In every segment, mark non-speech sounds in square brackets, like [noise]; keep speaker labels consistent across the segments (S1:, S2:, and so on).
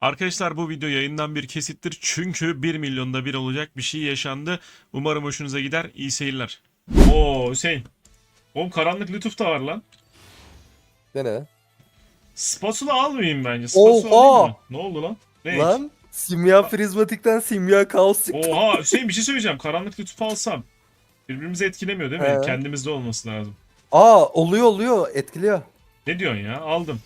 S1: Arkadaşlar bu video yayından bir kesittir çünkü 1 milyonda bir olacak bir şey yaşandı. Umarım hoşunuza gider. İyi seyirler. Oo Hüseyin. Oğlum karanlık lütuf da var lan.
S2: Dene.
S1: Spatula almayayım bence. Spatula
S2: Oha!
S1: alayım mı? Ne oldu lan? Ne?
S2: Lan simya prizmatikten simya kaos çıktı.
S1: Oha Hüseyin bir şey söyleyeceğim. Karanlık lütuf alsam birbirimizi etkilemiyor değil mi?
S2: He.
S1: Kendimizde olması lazım.
S2: Aa oluyor oluyor etkiliyor.
S1: Ne diyorsun ya? Aldım.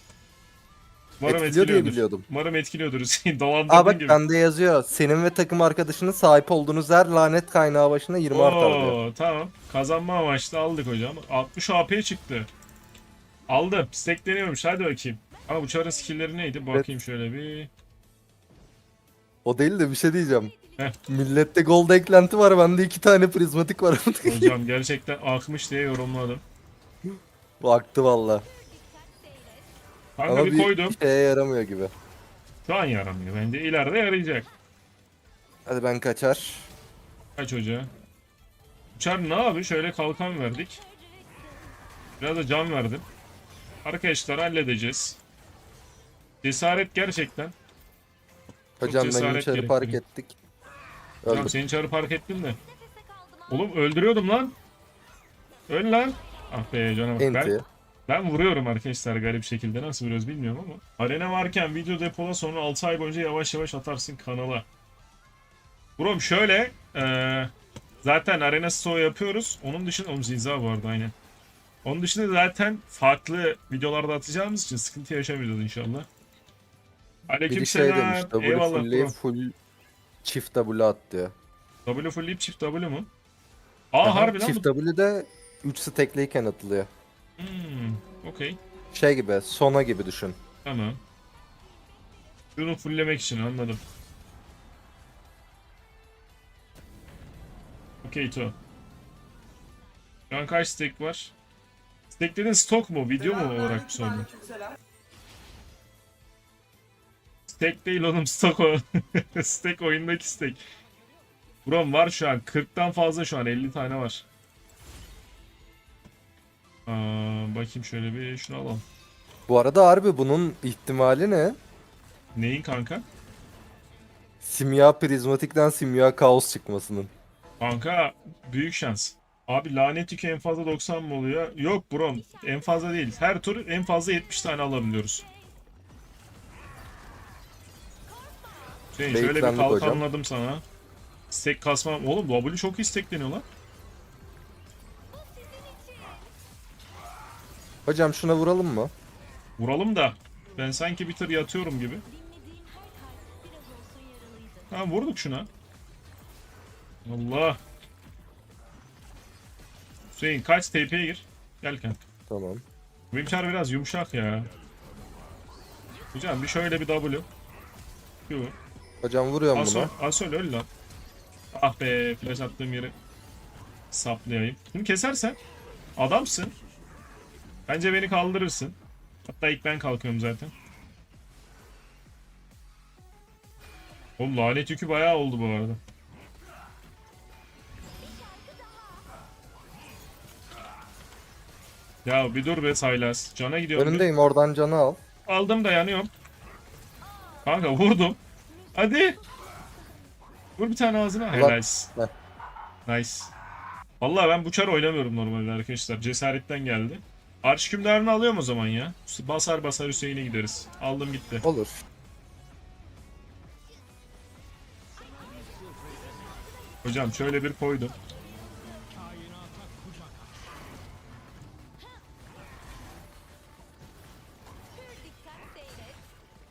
S1: Umarım
S2: etkiliyor diye
S1: etkiliyordur.
S2: biliyordum.
S1: Umarım etkiliyordur [laughs] Hüseyin. Dolandırdın
S2: Aa bak
S1: gibi.
S2: bende yazıyor. Senin ve takım arkadaşının sahip olduğunuz her lanet kaynağı başına 20 artar diyor.
S1: Oo, tamam. Kazanma amaçlı aldık hocam. 60 AP çıktı. Aldım. Stackleniyormuş. Hadi bakayım. Ama bu çarın skill'leri neydi? Bakayım şöyle bir.
S2: O değil de bir şey diyeceğim.
S1: Heh.
S2: Millette gold eklenti var bende iki tane prizmatik var. [laughs]
S1: Hocam gerçekten akmış diye yorumladım.
S2: Baktı valla.
S1: Kanka
S2: Ama
S1: bir
S2: bir
S1: koydum.
S2: şeye yaramıyor gibi.
S1: Şu an yaramıyor. Bence ileride yarayacak.
S2: Hadi ben kaçar.
S1: Kaç hoca? Uçar ne abi? Şöyle kalkan verdik. Biraz da can verdim. Arkadaşlar halledeceğiz. Cesaret gerçekten.
S2: Hocam ben
S1: cesaret
S2: içeri park ettik.
S1: Tamam
S2: Öldüm.
S1: seni çağrı park ettim de. Oğlum öldürüyordum lan. Öl lan. Ah be cana bak. Ben,
S2: Enti.
S1: Ben vuruyorum arkadaşlar garip şekilde. Nasıl vuruyoruz bilmiyorum ama. Arena varken video depola sonra 6 ay boyunca yavaş yavaş atarsın kanala. Brom şöyle. eee, zaten arena stoğu yapıyoruz. Onun dışında... Oğlum zinza bu arada aynen. Onun dışında zaten farklı videolarda atacağımız için sıkıntı yaşamayacağız inşallah. Aleyküm
S2: şey demiş.
S1: selam.
S2: W
S1: Eyvallah bro.
S2: full çift W at diyor.
S1: W fullleyip çift W mu? Aa
S2: Aha,
S1: harbi lan
S2: Çift
S1: bu.
S2: W'de 3 stackleyken atılıyor.
S1: Hmm, okey.
S2: Şey gibi, sona gibi düşün.
S1: Tamam. Şunu fulllemek için anladım. Okey to. Şu an kaç stack var? Stacklerin stok mu? Video mu olarak mı sordun? Stack değil oğlum stok o. [laughs] stack oyundaki stack. Brom var şu an. 40'tan fazla şu an. 50 tane var. Aa, bakayım şöyle bir şunu alalım.
S2: Bu arada harbi bunun ihtimali ne?
S1: Neyin kanka?
S2: Simya prizmatikten simya kaos çıkmasının.
S1: Kanka büyük şans. Abi lanet yükü en fazla 90 mı oluyor? Yok bro en fazla değil. Her tur en fazla 70 tane alabiliyoruz. Şey, şöyle bir
S2: Beyitlendik hocam.
S1: kalkanladım sana. Stack kasmam. Oğlum W çok iyi stackleniyor lan.
S2: Hocam şuna vuralım mı?
S1: Vuralım da. Ben sanki bir tır yatıyorum gibi. Ha vurduk şuna. Allah. Hüseyin kaç TP'ye gir. Gel kanka.
S2: Tamam.
S1: Çar biraz yumuşak ya. Hocam bir şöyle bir W. Q.
S2: Hocam vuruyorum
S1: Asol,
S2: buna.
S1: Asol öl lan. Ah be flash attığım yeri saplayayım. Bunu kesersen adamsın. Bence beni kaldırırsın. Hatta ilk ben kalkıyorum zaten. Oğlum lanet yükü bayağı oldu bu arada. Ya bir dur be Saylas. Cana gidiyorum.
S2: Önündeyim oradan canı al.
S1: Aldım dayanıyorum. Kanka vurdum. Hadi. Vur bir tane ağzına. Helal.
S2: Heh.
S1: Nice. Vallahi ben bu çar oynamıyorum normalde arkadaşlar. Cesaretten geldi. Arş hükümdarını alıyorum o zaman ya. Basar basar Hüseyin'e gideriz. Aldım gitti.
S2: Olur.
S1: Hocam şöyle bir koydum.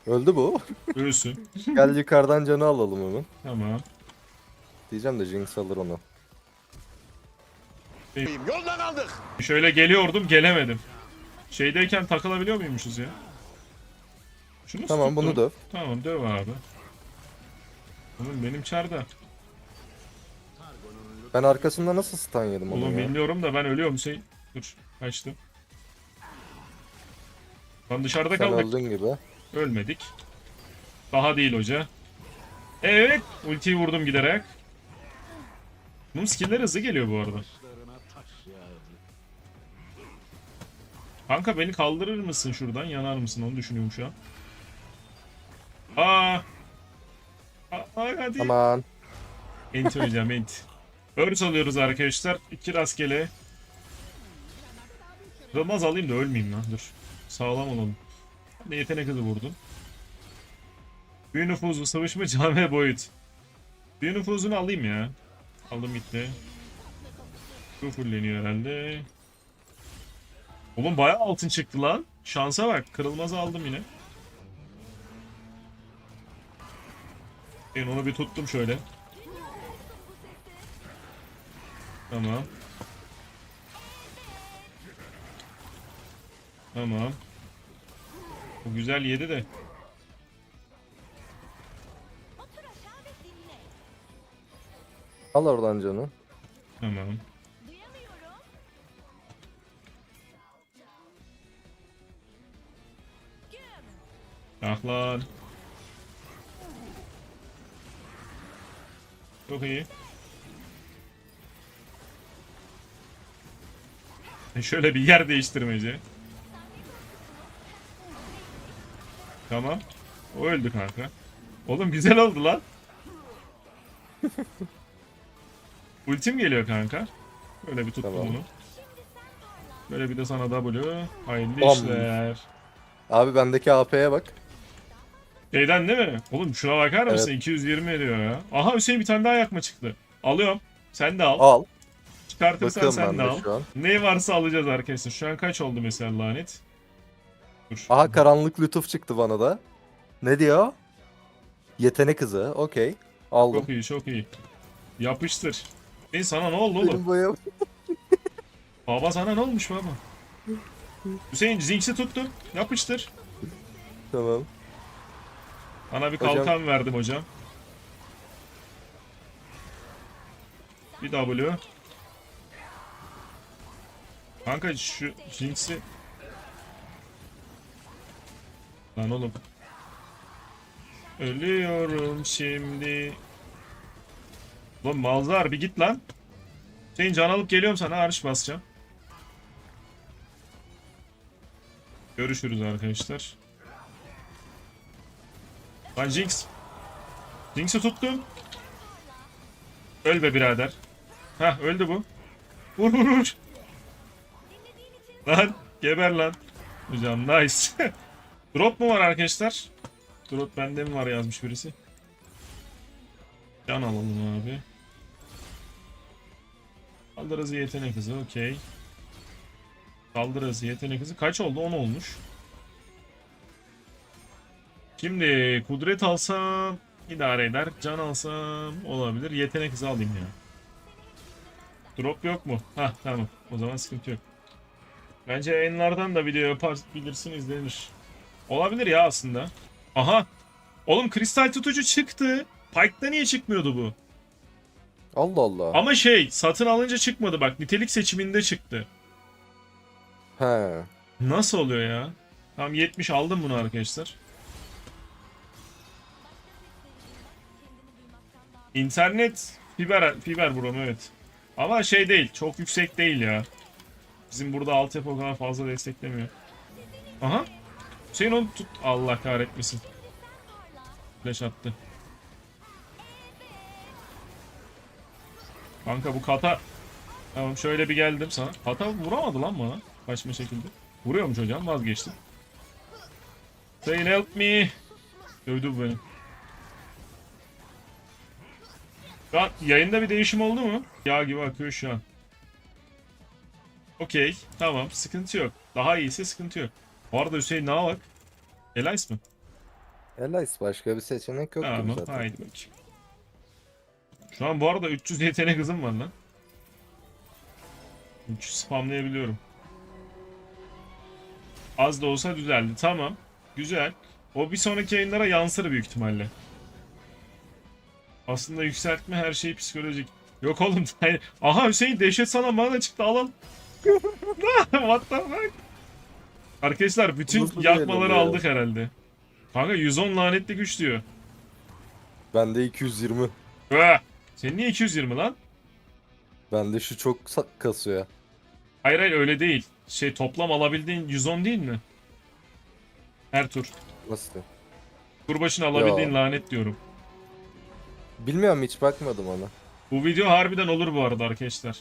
S2: Öldü bu.
S1: Ölsün.
S2: Gel yukarıdan canı alalım hemen.
S1: tamam.
S2: Diyeceğim de Jinx alır onu.
S3: Yolda kaldık.
S1: Şöyle geliyordum gelemedim. Şeydeyken takılabiliyor muymuşuz ya? Şunu
S2: Tamam bunu döv.
S1: Tamam döv abi. Oğlum benim çarda.
S2: Ben arkasında nasıl stun yedim onu
S1: Oğlum
S2: ya?
S1: bilmiyorum da ben ölüyorum şey. Dur kaçtım. Lan dışarıda
S2: Sen
S1: kaldık.
S2: öldün gibi.
S1: Ölmedik. Daha değil hoca. Evet. Ultiyi vurdum giderek. Bunun skill'ler hızlı geliyor bu arada. Kanka beni kaldırır mısın şuradan? Yanar mısın? Onu düşünüyorum şu an. Aa. Aa, hadi.
S2: Aman.
S1: Enti hocam enti. Örs alıyoruz arkadaşlar. İki rastgele. Kırılmaz alayım da ölmeyeyim lan. Dur. Sağlam olalım. Ben de yetenek hızı vurdum. Büyü nüfuzu, sıvışma, can ve boyut. Büyü nüfuzunu alayım ya. Aldım gitti. Bu fulleniyor herhalde. Oğlum bayağı altın çıktı lan. Şansa bak. Kırılmazı aldım yine. Ben onu bir tuttum şöyle. Tamam. Tamam. Bu güzel yedi de.
S2: Al oradan canı.
S1: Tamam. Ah lan. Çok iyi. E Şöyle bir yer değiştirmece. Tamam. O öldü kanka. Oğlum güzel oldu lan. [laughs] Ultim geliyor kanka. Böyle bir tuttum
S2: Tamam.
S1: bunu. Böyle bir de sana W. Hayırlı
S2: Bam.
S1: işler.
S2: Abi bendeki AP'ye bak.
S1: Şeyden değil mi? Oğlum şuna bakar mısın?
S2: Evet.
S1: 220 ediyor ya. Aha Hüseyin bir tane daha yakma çıktı. Alıyorum. Sen de al.
S2: Al.
S1: Çıkartırsan
S2: Bakıyorum
S1: sen de al.
S2: şu an.
S1: Ne varsa alacağız arkadaşlar. Şu an kaç oldu mesela lanet? Dur.
S2: Aha karanlık lütuf çıktı bana da. Ne diyor? Yetenek hızı. Okey. Aldım.
S1: Çok iyi çok iyi. Yapıştır. E sana ne oldu oğlum?
S2: Benim. [laughs]
S1: Baba sana ne olmuş baba? Hüseyin Zinx'i tuttum. Yapıştır.
S2: tamam.
S1: Bana bir
S2: Hocam-
S1: kalkan verdim hocam. Bir W. Kanka şu Jinx'i... Lan oğlum. Ölüyorum şimdi. Lan Malzar bir git lan. Senin can alıp geliyorum sana arş basacağım. Görüşürüz arkadaşlar. Lan Jinx. Jinx'i tuttum. Öl be birader. Hah öldü bu. Vur vur vur. Lan geber lan. Hocam nice. [laughs] Drop mu var arkadaşlar? Drop bende mi var yazmış birisi. Can alalım abi. Kaldır hızı yetenek hızı okey. Kaldır hızı yetenek hızı kaç oldu 10 olmuş. Şimdi kudret alsam idare eder. Can alsam olabilir. Yetenek hızı alayım ya. Drop yok mu? Hah tamam. O zaman sıkıntı yok. Bence yayınlardan da video yapabilirsin izlenir. Olabilir ya aslında. Aha. Oğlum kristal tutucu çıktı. Pike'da niye çıkmıyordu bu?
S2: Allah Allah.
S1: Ama şey satın alınca çıkmadı bak. Nitelik seçiminde çıktı.
S2: He.
S1: Nasıl oluyor ya? Tamam 70 aldım bunu arkadaşlar. İnternet fiber fiber buram evet. Ama şey değil, çok yüksek değil ya. Bizim burada altyapı o kadar fazla desteklemiyor. Aha. Hüseyin onu tut. Allah kahretmesin. Flash attı. Kanka bu kata... Tamam şöyle bir geldim sana. Kata vuramadı lan bana. Kaçma şekilde. Vuruyormuş hocam vazgeçtim. Sayın help me. Dövdü bu beni. Şu an yayında bir değişim oldu mu? Yağ gibi akıyor şu an. Okey. Tamam. Sıkıntı yok. Daha iyiyse sıkıntı yok. Bu arada Hüseyin ne bak? Elias mı?
S2: Elias başka bir seçenek yok
S1: Tamam.
S2: zaten.
S1: Haydi bakayım. Şu an bu arada 300 yetenek hızım var lan. 300 spamlayabiliyorum. Az da olsa düzeldi. Tamam. Güzel. O bir sonraki yayınlara yansır büyük ihtimalle. Aslında yükseltme her şey psikolojik. Yok oğlum. [laughs] Aha Hüseyin dehşet sana bana çıktı alalım. [laughs] What the fuck? Arkadaşlar bütün
S2: Nasıl
S1: yakmaları
S2: oluyor?
S1: aldık herhalde. Kanka 110 lanetli güç diyor.
S2: Bende 220.
S1: Öh! Senin niye 220 lan?
S2: Bende şu çok kasıyor.
S1: Hayır hayır öyle değil. Şey toplam alabildiğin 110 değil mi? Her tur.
S2: Nasıl?
S1: Kurbaşını alabildiğin
S2: Ya.
S1: lanet diyorum.
S2: Bilmiyorum hiç bakmadım ona.
S1: Bu video harbiden olur bu arada arkadaşlar.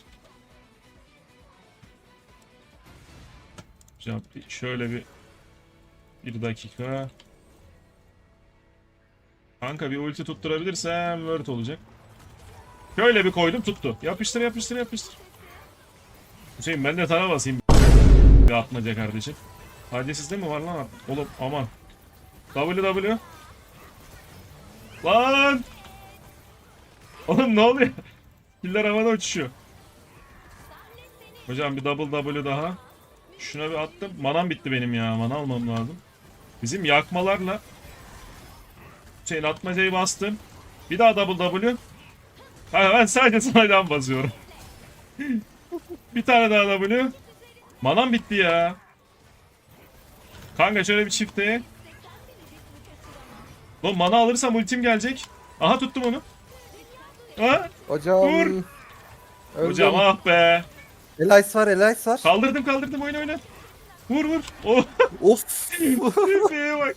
S1: Şöyle bir bir dakika. Kanka bir ulti tutturabilirsem word olacak. Şöyle bir koydum tuttu. Yapıştır yapıştır yapıştır. Hüseyin ben de tara basayım. Bir atmaca kardeşim. Hadi sizde mi var lan? Oğlum aman. W W. Lan! Oğlum ne oluyor? Killer havada uçuşuyor. Hocam bir double W daha. Şuna bir attım. Manam bitti benim ya. Mana almam lazım. Bizim yakmalarla Hüseyin atmacayı bastım. Bir daha double W. Ha, ben sadece slide'dan basıyorum. [laughs] bir tane daha W. Manam bitti ya. Kanka şöyle bir çifte. Lan mana alırsam ultim gelecek. Aha tuttum onu. Ha?
S2: Hocam.
S1: Dur.
S2: Öldüm.
S1: Hocam ah be.
S2: Elias var Elias var.
S1: Kaldırdım kaldırdım oyna oyna. Vur vur. Oh
S2: of.
S1: nefeye bak.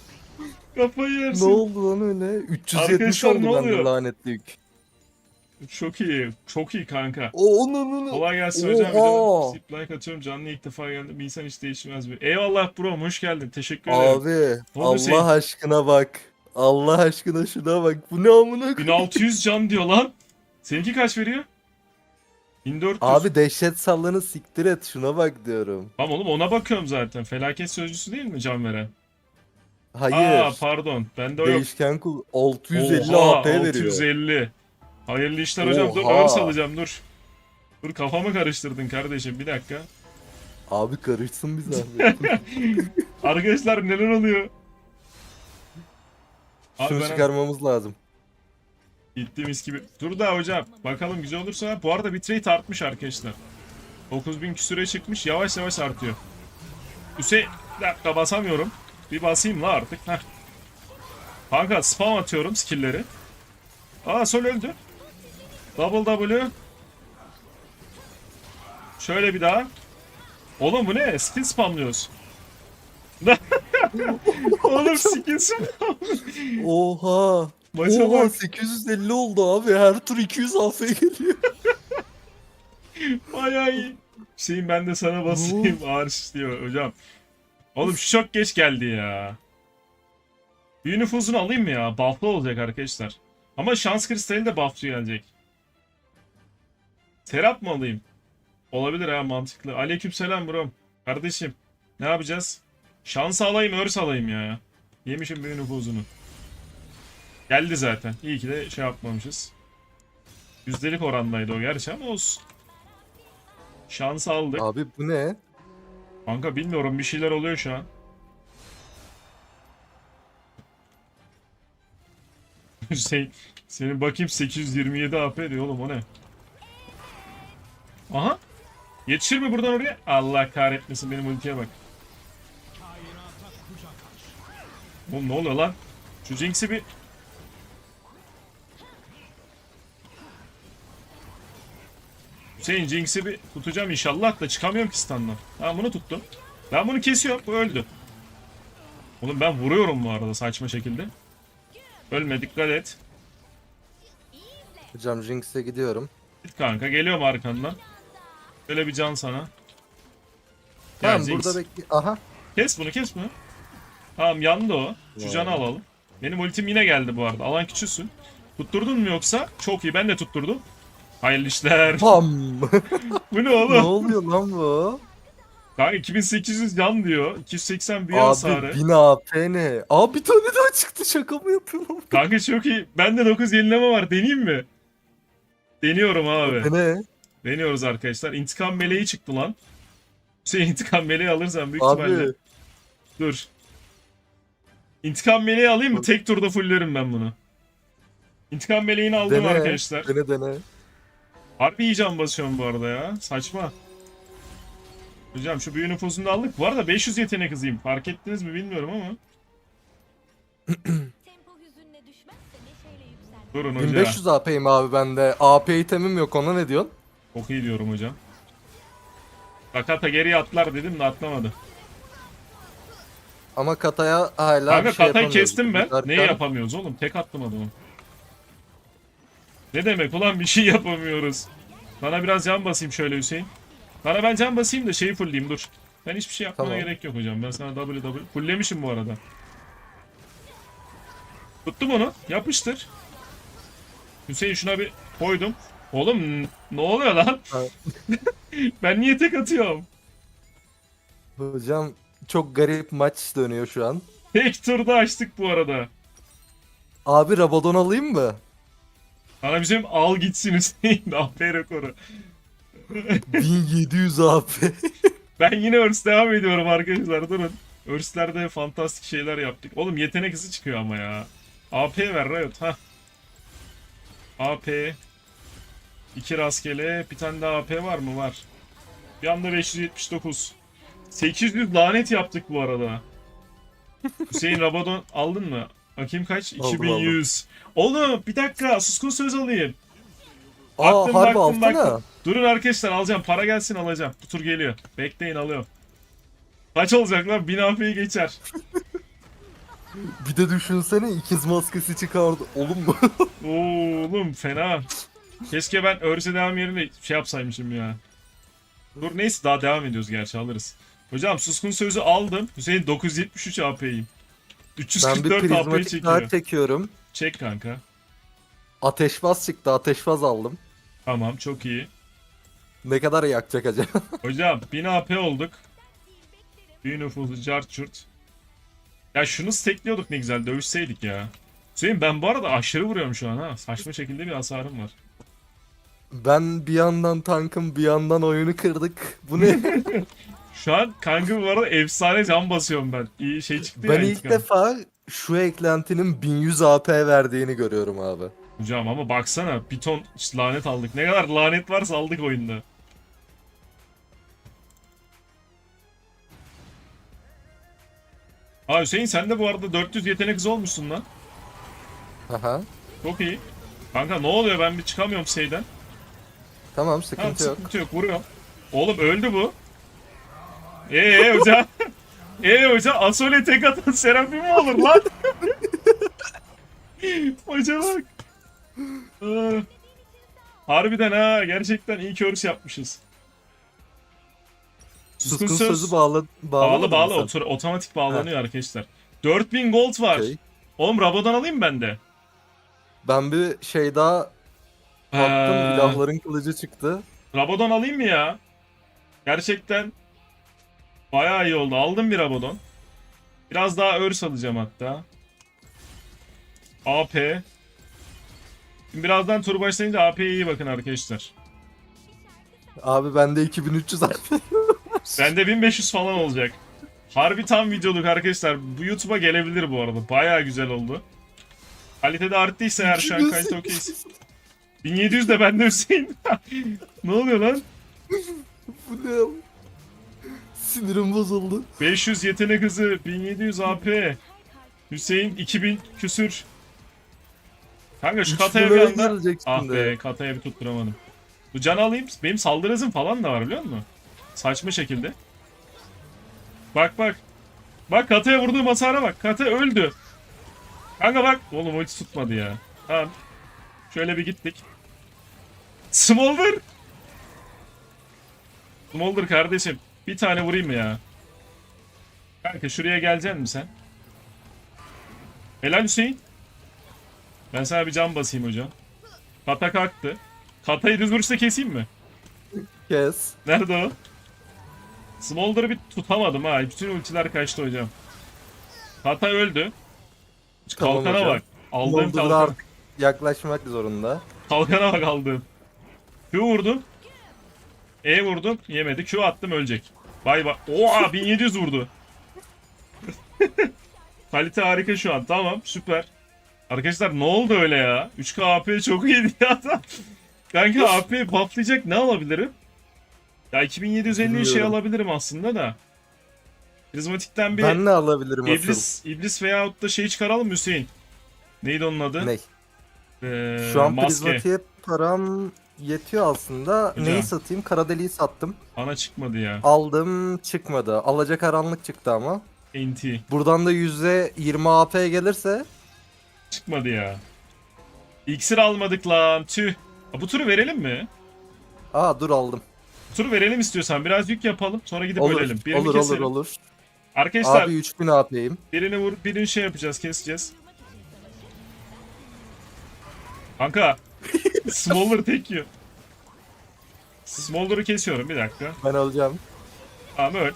S1: Kafayı
S2: ne
S1: yersin.
S2: oldu lan öyle? 370
S1: Arkadaşlar,
S2: oldu
S1: ne
S2: bende
S1: oluyor?
S2: lanetli yük.
S1: Çok iyi. Çok iyi kanka.
S2: O onun onun.
S1: Kolay gelsin hocam. Bir
S2: Oha.
S1: de zip like atıyorum. Canlı ilk defa geldim. Bir insan hiç değişmez bir. Eyvallah bro. Hoş geldin. Teşekkür ederim.
S2: Abi
S1: Ne?
S2: Allah aşkına bak. Allah aşkına şuna bak. Bu ne amına koyayım?
S1: 1600 can diyor lan. Seninki kaç veriyor? 1400.
S2: Abi dehşet sallanı siktir et şuna bak diyorum.
S1: Tamam oğlum ona bakıyorum zaten. Felaket sözcüsü değil mi can veren?
S2: Hayır.
S1: Aa pardon. Bende o yok.
S2: Değişken kul 650
S1: Oha,
S2: AP veriyor.
S1: 650. Hayırlı işler hocam. Dur
S2: Oha.
S1: ağır salacağım dur. Dur kafamı karıştırdın kardeşim bir dakika.
S2: Abi karışsın bir zahmet. [laughs]
S1: Arkadaşlar neler oluyor? Abi
S2: Şunu
S1: ben
S2: çıkarmamız lazım.
S1: Gittiğimiz gibi. Dur da hocam bakalım güzel olursa. Bu arada bitrate artmış arkadaşlar. 9000 küsüre çıkmış yavaş yavaş artıyor. Hüseyin bir dakika basamıyorum. Bir basayım la artık. Heh. Kanka spam atıyorum skill'leri. Aa sol öldü. Double W. Şöyle bir daha. Oğlum bu ne? Skill spamlıyoruz. [laughs] Oğlum skill spam.
S2: Oha.
S1: Maça
S2: Oha
S1: bak.
S2: 850 oldu abi. Her tur 200 AP geliyor.
S1: Bayağı iyi. Hüseyin ben de sana basayım. Ağır diyor hocam. Oğlum şu çok geç geldi ya. Büyü nüfuzunu alayım mı ya? Buff'lı olacak arkadaşlar. Ama şans kristali de buff'lı gelecek. Serap mı alayım? Olabilir ha mantıklı. Aleykümselam bro. Kardeşim. Ne yapacağız? Şans alayım, örs alayım ya. Yemişim büyü nüfuzunu. Geldi zaten. İyi ki de şey yapmamışız. Yüzdelik orandaydı o gerçi ama olsun. Şans aldık.
S2: Abi bu ne?
S1: Kanka bilmiyorum bir şeyler oluyor şu an. Hüseyin [laughs] senin bakayım 827 AP diyor oğlum o ne? Aha. Yetişir mi buradan oraya? Allah kahretmesin benim ultiye bak. Oğlum ne oluyor lan? Şu Jinx'i bir... Hüseyin Jinx'i bir tutacağım inşallah da çıkamıyorum ki standdan. Tamam bunu tuttum. Ben bunu kesiyorum. Bu öldü. Oğlum ben vuruyorum bu arada saçma şekilde. Ölme dikkat et.
S2: Hocam Jinx'e gidiyorum.
S1: Git kanka geliyorum arkandan. Şöyle bir can sana.
S2: Tamam
S1: Jinx.
S2: burada bekle. Aha.
S1: Kes bunu kes bunu. Tamam yandı o. Şu canı alalım. Benim ultim yine geldi bu arada. Alan küçülsün. Tutturdun mu yoksa? Çok iyi ben de tutturdum. Hayırlı işler.
S2: Pam. [laughs]
S1: bu ne
S2: ne
S1: oğlum?
S2: oluyor lan bu?
S1: Kanka 2800 can diyor. 280 büyü hasarı.
S2: Abi 1000 AP ne? Aa bir tane daha çıktı şaka mı yapıyorum? [laughs]
S1: Kanka çok iyi. Bende 9 yenileme var. Deneyeyim mi? Deniyorum abi.
S2: ne?
S1: Deniyoruz arkadaşlar. İntikam meleği çıktı lan. [laughs] Şey intikam meleği alırsan büyük ihtimalle.
S2: Abi
S1: Dur. İntikam meleği alayım mı? Tek turda fulllerim ben bunu. İntikam meleğini aldım
S2: dene.
S1: arkadaşlar.
S2: Dene dene.
S1: Harbi iyi can basıyorum bu arada ya. Saçma. Hocam şu büyü nüfusunu da aldık. Bu arada 500 yetenek hızıyım. Fark ettiniz mi bilmiyorum ama.
S3: Tempo hüzünle düşmezse neşeyle yükselir.
S1: Durun hoca.
S2: 1500 AP'yim abi bende. AP itemim yok ona ne diyorsun?
S1: Çok iyi diyorum hocam. Sakata geriye atlar dedim de atlamadı.
S2: Ama Kata'ya hala
S1: Kanka
S2: bir şey
S1: katayı
S2: yapamıyoruz.
S1: kestim ben.
S2: Derken-
S1: Neyi yapamıyoruz oğlum? Tek attım adamı. Ne demek ulan bir şey yapamıyoruz. Sana biraz can basayım şöyle Hüseyin. Sana ben can basayım da şeyi fullleyeyim dur. Ben hiçbir şey yapmana
S2: Tamam.
S1: gerek yok hocam. Ben sana WW fulllemişim bu arada. Tuttum onu. Yapıştır. Hüseyin şuna bir koydum. Oğlum n- ne oluyor lan? [laughs] Ben niye tek atıyorum?
S2: Hocam çok garip maç dönüyor şu an.
S1: Tek turda açtık bu arada.
S2: Abi Rabadon alayım mı?
S1: Sana bizim al gitsin Hüseyin. AP rekoru.
S2: 1700 AP. [laughs]
S1: Ben yine örs devam ediyorum arkadaşlar durun. Örslerde fantastik şeyler yaptık. Oğlum yetenek hızı çıkıyor ama ya. AP ver Riot ha. AP. İki rastgele. Bir tane daha AP var mı? Var. Bir anda 579. 800 lanet yaptık bu arada. Hüseyin Rabadon aldın mı? Bakayım kaç?
S2: Aldım,
S1: 2100. Oğlum bir dakika suskun söz alayım.
S2: Aa
S1: Baktım,
S2: harbi
S1: baktım,
S2: alsana.
S1: baktım. Durun arkadaşlar alacağım. Para gelsin alacağım. Bu tur geliyor. Bekleyin alıyorum. Kaç olacak lan? 1000 AP'yi geçer. [laughs]
S2: Bir de düşünsene ikiz maskesi çıkardı. Oğlum mu? [laughs]
S1: Oğlum fena. Keşke ben örse devam yerine şey yapsaymışım ya. Dur neyse daha devam ediyoruz gerçi alırız. Hocam suskun sözü aldım. Hüseyin 973 AP'yim.
S2: Ben bir
S1: 344 AP'yi
S2: prizmatik daha
S1: çekiyor.
S2: çekiyorum.
S1: Çek kanka.
S2: Ateşbaz çıktı. Ateşbaz aldım.
S1: Tamam çok iyi.
S2: Ne kadar yakacak acaba? [laughs]
S1: Hocam 1000 AP olduk. Bir nüfusu cart çurt. Ya şunu stekliyorduk ne güzel dövüşseydik ya. Hüseyin ben bu arada aşırı vuruyorum şu an ha. Saçma şekilde bir hasarım var.
S2: ben bir yandan tankım bir yandan oyunu kırdık. Bu ne? [laughs]
S1: Şu an kanka bu arada efsane can basıyorum ben. İyi şey çıktı
S2: ben
S1: ya
S2: ilk
S1: intikam.
S2: defa şu eklentinin 1100 AP verdiğini görüyorum abi.
S1: Hocam ama baksana bir ton işte lanet aldık. Ne kadar lanet varsa aldık oyunda. Aa Hüseyin sen de bu arada 400 yetenek hızı olmuşsun lan.
S2: Aha.
S1: Çok iyi. Kanka ne oluyor ben bir çıkamıyorum şeyden.
S2: Tamam
S1: Tamam
S2: sıkıntı yok.
S1: sıkıntı yok vuruyorum. Oğlum öldü bu. Eee hocam. Eee hocam Asole tek atan Serafim mi olur lan? Hoca bak. Aa. Harbiden ha gerçekten iyi ki örs yapmışız.
S2: Suskun sözü bağlı
S1: Bağlı bağlı otur- otomatik bağlanıyor arkadaşlar. 4000 gold var.
S2: Okey.
S1: Oğlum Rabadon alayım ben de.
S2: Ben bir şey daha attım.
S1: Ee,
S2: İlahların kılıcı çıktı.
S1: Rabadon alayım mı ya? Gerçekten bayağı iyi oldu. Aldım bir Rabadon. Biraz daha örs alacağım hatta. AP. Şimdi birazdan tur başlayınca AP'ye iyi bakın arkadaşlar.
S2: Abi [laughs] bende 2300 AP.
S1: Bende 1500 falan olacak. Harbi tam videoluk arkadaşlar. Bu YouTube'a gelebilir bu arada. Bayağı güzel oldu. Kalitede arttıysa eğer şu an kalite okeyse. 1700 de bende Hüseyin. [laughs] ne oluyor lan?
S2: Bu ne? Sinirim bozuldu.
S1: 500 yetenek hızı, 1700 AP. Hüseyin 2000 küsür. Kanka şu kataya bir
S2: liraya
S1: anda... Ah be kataya bir tutturamadım. Bu can alayım. Benim saldırı hızım falan da var biliyor musun? Saçma şekilde. Bak bak. Bak kataya vurduğum hasara bak. Kata öldü. Kanka bak. Oğlum o hiç tutmadı ya. Tamam. Şöyle bir gittik. Smolder. Smolder kardeşim. Bir tane vurayım mı ya? Kanka şuraya geleceksin mi sen? Helal Hüseyin. Ben sana bir can basayım hocam. Kata kalktı. Katayı düz vuruşta keseyim mi?
S2: Kes.
S1: Nerede o? Smolder'ı bir tutamadım ha. Bütün ultiler kaçtı hocam. Kata öldü.
S2: Tamam
S1: Kalkana
S2: hocam.
S1: bak. Aldığım kalkan.
S2: yaklaşmak zorunda.
S1: Kalkana bak aldığım. Q vurdum. E vurdum. Yemedi. Q attım ölecek. Bay bay. Oha [laughs] 1700 vurdu. [laughs] Kalite harika şu an. Tamam süper. Arkadaşlar ne oldu öyle ya? 3K AP çok iyiydi ya adam. [laughs] Kanka AP bufflayacak ne alabilirim? Ya 2750 şey alabilirim aslında da. Prizmatikten bir
S2: Ben ne alabilirim asıl?
S1: iblis, iblis veyahut da şey çıkaralım Hüseyin? Neydi onun adı?
S2: Ne?
S1: Ee,
S2: Şu an
S1: maske.
S2: prizmatiğe param yetiyor aslında.
S1: Hocam.
S2: Neyi satayım? Kara deliği sattım.
S1: Bana çıkmadı ya.
S2: Aldım çıkmadı. Alacakaranlık çıktı ama.
S1: NT.
S2: Buradan da %20 AP gelirse
S1: Çıkmadı ya. İksir almadık lan. Tüh. Ha, Bu turu verelim mi?
S2: Aa dur aldım.
S1: Bu turu verelim istiyorsan. Biraz yük yapalım. Sonra gidip
S2: Olur,
S1: ölelim. Birini
S2: olur, olur,
S1: keselim.
S2: olur.
S1: Arkadaşlar
S2: Abi 3000 AP'yim.
S1: birini vur, birini şey yapacağız, keseceğiz. Kanka. Smolder tek yiyor. Smolder'ı kesiyorum bir dakika.
S2: Ben alacağım.
S1: Tamam öl.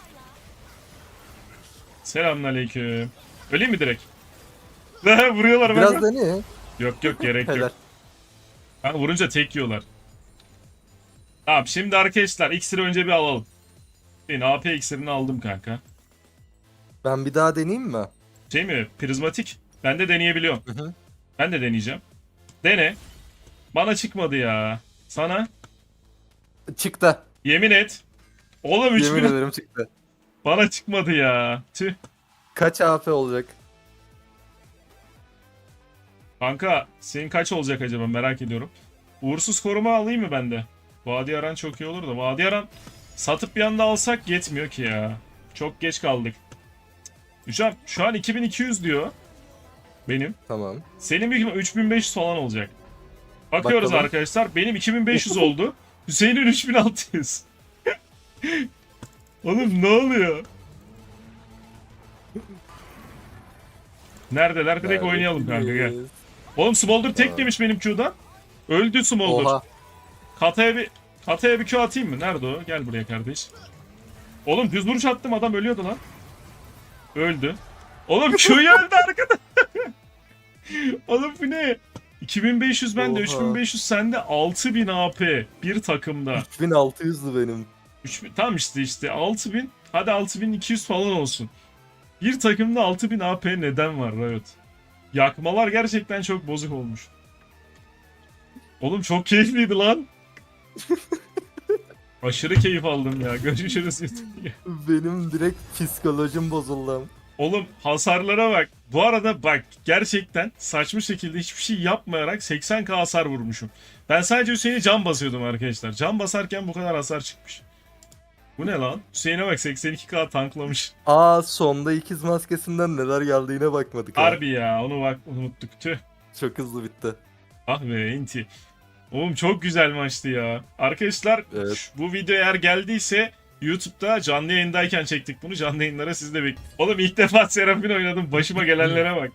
S1: Selamünaleyküm. Öleyim mi direkt? [laughs] Vuruyorlar
S2: Biraz
S1: bana.
S2: dene.
S1: Yok yok [laughs] gerek
S2: Helal.
S1: yok. Ha, vurunca tek yiyorlar. Tamam şimdi arkadaşlar iksiri önce bir alalım. Senin AP iksirini aldım kanka.
S2: Ben bir daha deneyeyim mi?
S1: Şey mi? Prizmatik. Ben de deneyebiliyorum.
S2: Hı hı.
S1: Ben de deneyeceğim. Dene. Bana çıkmadı ya. Sana
S2: Çıktı.
S1: yemin et. Oğlum 3000
S2: Yemin ederim çıktı.
S1: bana çıkmadı ya. Tüh.
S2: Kaç AP olacak?
S1: Kanka senin kaç olacak acaba merak ediyorum. Uğursuz koruma alayım mı ben de? Vadi Aran çok iyi olur da. Vadi Aran satıp bir anda alsak yetmiyor ki ya. Çok geç kaldık. Hocam şu an 2200 diyor. Benim.
S2: Tamam.
S1: Senin büyük ihtimal 3500 falan olacak. Bakıyoruz
S2: Bakalım.
S1: arkadaşlar. Benim 2500 [laughs] oldu. Hüseyin'in 3600. [laughs] Oğlum ne oluyor? Neredeler? Direkt oynayalım kanka gel. Oğlum Smolder tek demiş benim Q'dan. Öldü Smolder.
S2: Oha.
S1: Kataya bir Kataya bir Q atayım mı? Nerede o? Gel buraya kardeş. Oğlum düz vuruş attım adam ölüyordu lan. Öldü. Oğlum Q'yu öldü arkada. [laughs] Oğlum bu ne? 2500 bende,
S2: Oha.
S1: 3500 sende, 6000 AP bir takımda.
S2: 3600'dü benim.
S1: 3000 tam işte işte 6000 hadi 6200 falan olsun. Bir takımda 6000 AP neden var Riot? Yakmalar gerçekten çok bozuk olmuş. Oğlum çok keyifliydi lan. [laughs] Aşırı keyif aldım ya. Görüşürüz YouTube.
S2: Benim direkt psikolojim bozuldu.
S1: Oğlum hasarlara bak. Bu arada bak gerçekten saçma şekilde hiçbir şey yapmayarak 80k hasar vurmuşum. Ben sadece Hüseyin'e can basıyordum arkadaşlar. Can basarken bu kadar hasar çıkmış. Bu ne lan? Hüseyin'e bak 82k tanklamış.
S2: Aa sonda ikiz maskesinden neler geldiğine bakmadık. ha.
S1: Harbi ya onu bak unuttuk tüh.
S2: Çok hızlı bitti.
S1: Ah be inti. Oğlum çok güzel maçtı ya. Arkadaşlar
S2: Evet.
S1: bu video eğer geldiyse YouTube'da canlı yayındayken çektik bunu. Canlı yayınlara siz de bekleyin. Oğlum ilk defa Serafin oynadım. Başıma gelenlere bak.